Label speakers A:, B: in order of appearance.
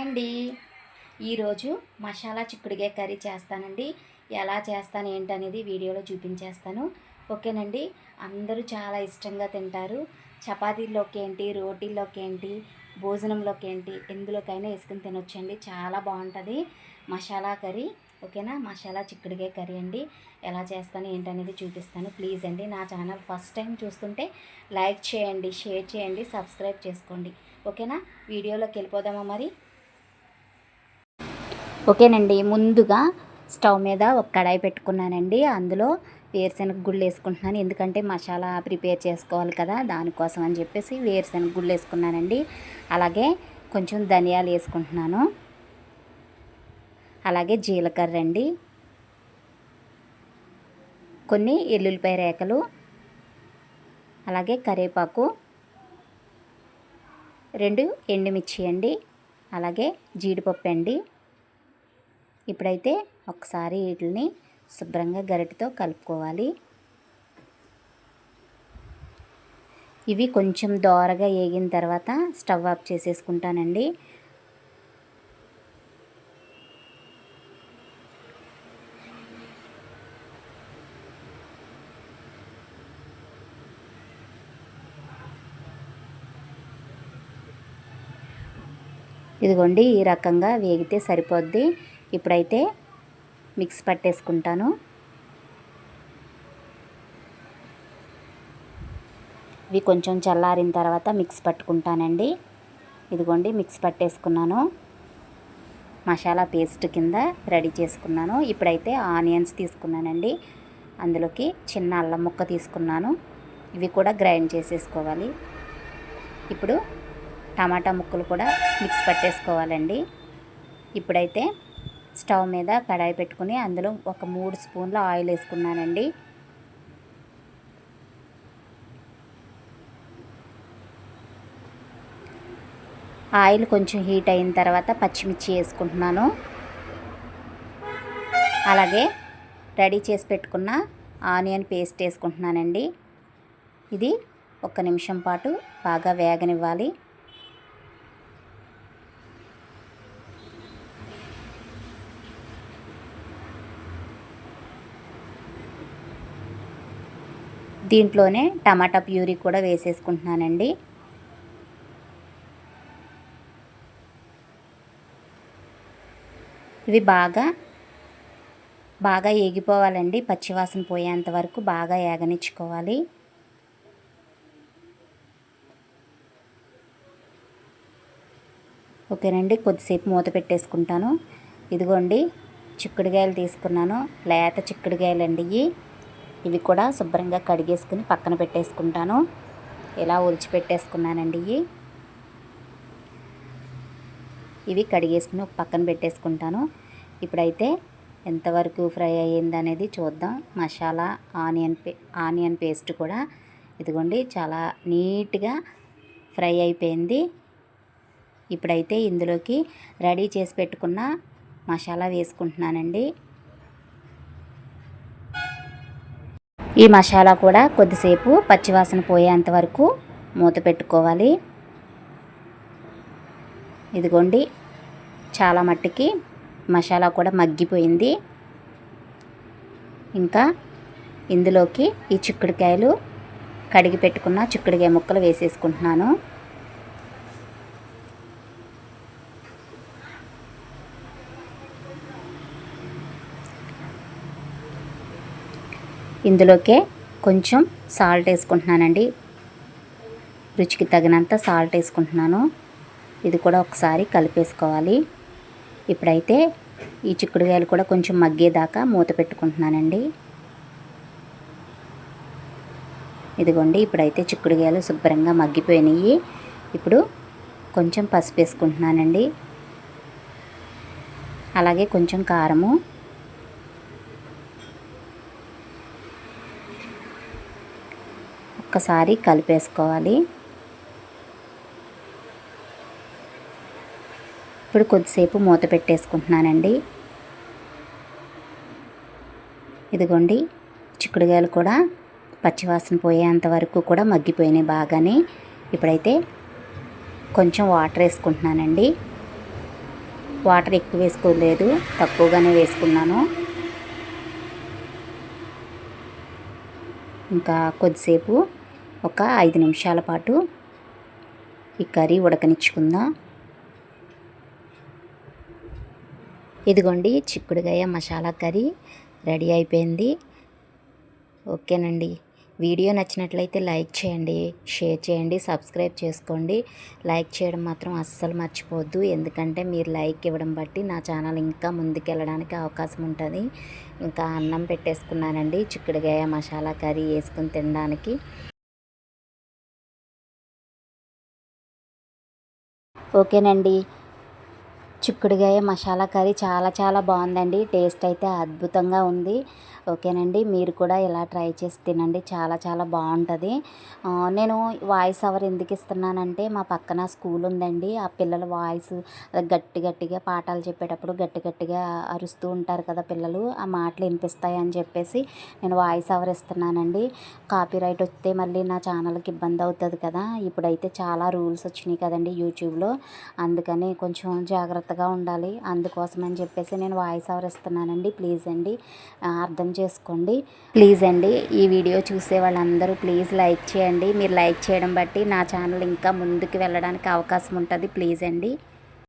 A: అండి. ఈరోజు మసాలా చిక్కుడుకాయ కర్రీ చేస్తానండి. ఎలా చేస్తాను ఏంటనేది వీడియోలో చూపించేస్తాను. ఓకేనండి? అందరూ చాలా ఇష్టంగా తింటారు. చపాతీల్లోకి ఏంటి రోటీల్లోకి ఏంటి భోజనంలోకి ఏంటి ఎందులోకైనా వేసుకుని తినొచ్చండి. చాలా బాగుంటుంది మసాలా కర్రీ. ఓకేనా? మసాలా చిక్కుడుకాయ కర్రీ అండి. ఎలా చేస్తాను ఏంటనేది చూపిస్తాను. ప్లీజ్ అండి నా ఛానల్ ఫస్ట్ టైం చూస్తుంటే లైక్ చేయండి షేర్ చేయండి సబ్స్క్రైబ్ చేసుకోండి. ఓకేనా? వీడియోలోకి వెళ్ళిపోదామా మరి? ఓకేనండి. ముందుగా స్టవ్ మీద ఒక కడాయి పెట్టుకున్నానండి. అందులో వేరుశనగ గుళ్ళు వేసుకుంటున్నాను. ఎందుకంటే మసాలా ప్రిపేర్ చేసుకోవాలి కదా దానికోసం అని చెప్పేసి వేరుశనగ గుళ్ళు వేసుకున్నానండి. అలాగే కొంచెం ధనియాలు వేసుకుంటున్నాను. అలాగే జీలకర్ర అండి. కొన్ని ఎల్లుల్లిపాయ రేఖలు అలాగే కరివేపాకు. రెండు ఎండుమిర్చి అండి. అలాగే జీడిపప్పు అండి. ఇప్పుడైతే ఒకసారి వీటిని శుభ్రంగా గరిటతో కలుపుకోవాలి. ఇవి కొంచెం దోరగా వేగిన తర్వాత స్టవ్ ఆఫ్ చేసేసుకుంటానండి. ఇదిగోండి ఈ రకంగా వేగితే సరిపోద్ది. ఇప్పుడైతే మిక్స్ పట్టేసుకుంటాను. ఇవి కొంచెం చల్లారిన తర్వాత మిక్స్ పట్టుకుంటానండి. ఇదిగోండి మిక్స్ పట్టేసుకున్నాను. మసాలా పేస్ట్ కింద రెడీ చేసుకున్నాను. ఇప్పుడైతే ఆనియన్స్ తీసుకున్నానండి. అందులోకి చిన్న అల్లం ముక్క తీసుకున్నాను. ఇవి కూడా గ్రైండ్ చేసేసుకోవాలి. ఇప్పుడు టమాటా ముక్కలు కూడా మిక్స్ పట్టేసుకోవాలండి. ఇప్పుడైతే స్టవ్ మీద కడాయి పెట్టుకుని అందులో ఒక మూడు స్పూన్ల ఆయిల్ వేసుకున్నానండి. ఆయిల్ కొంచెం హీట్ అయిన తర్వాత పచ్చిమిర్చి వేసుకుంటున్నాను. అలాగే రెడీ చేసి పెట్టుకున్న ఆనియన్ పేస్ట్ వేసుకుంటున్నానండి. ఇది ఒక నిమిషం పాటు బాగా వేగనివ్వాలి. దీంట్లోనే టమాటా ప్యూరీ కూడా వేసేసుకుంటున్నానండి. ఇవి బాగా బాగా ఏగిపోవాలండి. పచ్చివాసన పోయేంత వరకు బాగా ఏగనిచ్చుకోవాలి. ఓకేనండి కొద్దిసేపు మూత పెట్టేసుకుంటాను. ఇదిగోండి చిక్కుడుకాయలు తీసుకున్నాను. లేత చిక్కుడుకాయలు అండి ఇవి. ఇవి కూడా శుభ్రంగా కడిగేసుకుని పక్కన పెట్టేసుకుంటాను. ఇలా ఒలిచి పెట్టేసుకున్నానండి ఇవి. ఇవి కడిగేసుకుని పక్కన పెట్టేసుకుంటాను. ఇప్పుడైతే ఎంతవరకు ఫ్రై అయ్యింది అనేది చూద్దాం. మసాలా ఆనియన్ పే ఆనియన్ పేస్ట్ కూడా ఇదిగోండి చాలా నీట్గా ఫ్రై అయిపోయింది. ఇప్పుడైతే ఇందులోకి రెడీ చేసి పెట్టుకున్న మసాలా వేసుకుంటున్నానండి. ఈ మసాలా కూడా కొద్దిసేపు పచ్చివాసన పోయేంత వరకు మూత పెట్టుకోవాలి. ఇదిగోండి చాలా మట్టికి మసాలా కూడా మగ్గిపోయింది. ఇంకా ఇందులోకి ఈ చిక్కుడుకాయలు కడిగి పెట్టుకున్న చిక్కుడుకాయ ముక్కలు వేసేసుకుంటున్నాను. ఇందులోకే కొంచెం సాల్ట్ వేసుకుంటున్నానండి. రుచికి తగినంత సాల్ట్ వేసుకుంటున్నాను. ఇది కూడా ఒకసారి కలిపేసుకోవాలి. ఇప్పుడైతే ఈ చిక్కుడుకాయలు కూడా కొంచెం మగ్గేదాకా మూత పెట్టుకుంటున్నానండి. ఇదిగోండి ఇప్పుడైతే చిక్కుడుకాయలు శుభ్రంగా మగ్గిపోయినాయి. ఇప్పుడు కొంచెం పసుపు వేసుకుంటున్నానండి. అలాగే కొంచెం కారము ఒక్కసారి కలిపేసుకోవాలి. ఇప్పుడు కొద్దిసేపు మూత పెట్టేసుకుంటున్నానండి. ఇదిగోండి చిక్కుడుగాయలు కూడా పచ్చివాసన పోయేంత వరకు కూడా మగ్గిపోయినాయి బాగానే. ఇప్పుడైతే కొంచెం వాటర్ వేసుకుంటున్నానండి. వాటర్ ఎక్కువ వేసుకోలేదు తక్కువగానే వేసుకున్నాను. ఇంకా కొద్దిసేపు ఒక ఐదు నిమిషాల పాటు ఈ కర్రీ ఉడకనిచ్చుకుందాం. ఇదిగోండి చిక్కుడుగాయ మసాలా కర్రీ రెడీ అయిపోయింది. ఓకేనండి. వీడియో నచ్చినట్లయితే లైక్ చేయండి షేర్ చేయండి సబ్స్క్రైబ్ చేసుకోండి. లైక్ చేయడం మాత్రం అస్సలు మర్చిపోవద్దు. ఎందుకంటే మీరు లైక్ ఇవ్వడం బట్టి నా ఛానల్ ఇంకా ముందుకెళ్ళడానికి అవకాశం ఉంటుంది. ఇంకా అన్నం పెట్టేసుకున్నానండి. చిక్కుడుగాయ మసాలా కర్రీ వేసుకుని తినడానికి. ఓకేనండి. చిక్కుడుగాయ మసాలా కర్రీ చాలా చాలా బాగుందండి. టేస్ట్ అయితే అద్భుతంగా ఉంది. ఓకేనండి. మీరు కూడా ఇలా ట్రై చేసి తినండి. చాలా చాలా బాగుంటుంది. నేను వాయిస్ అవర్ ఎందుకు ఇస్తున్నానంటే మా పక్కన స్కూల్ ఉందండి. ఆ పిల్లల వాయిస్ గట్టి గట్టిగా పాఠాలు చెప్పేటప్పుడు గట్టి గట్టిగా అరుస్తూ ఉంటారు కదా పిల్లలు. ఆ మాటలు వినిపిస్తాయి అని చెప్పేసి నేను వాయిస్ అవర్ ఇస్తున్నానండి. కాపీ రైట్ వస్తే మళ్ళీ నా ఛానల్కి ఇబ్బంది అవుతుంది కదా. ఇప్పుడైతే చాలా రూల్స్ వచ్చినాయి కదండి యూట్యూబ్లో. అందుకని కొంచెం జాగ్రత్తగా ఉండాలి. అందుకోసం అని చెప్పేసి నేను వాయిస్ అవర్ ఇస్తున్నానండి. ప్లీజ్ అండి. అర్థం అర్థం చేసుకోండి. ప్లీజ్ అండి ఈ వీడియో చూసే వాళ్ళందరూ ప్లీజ్ లైక్ చేయండి. మీరు లైక్ చేయడం బట్టి నా ఛానల్ ఇంకా ముందుకు వెళ్ళడానికి అవకాశం ఉంటుంది. ప్లీజ్ అండి.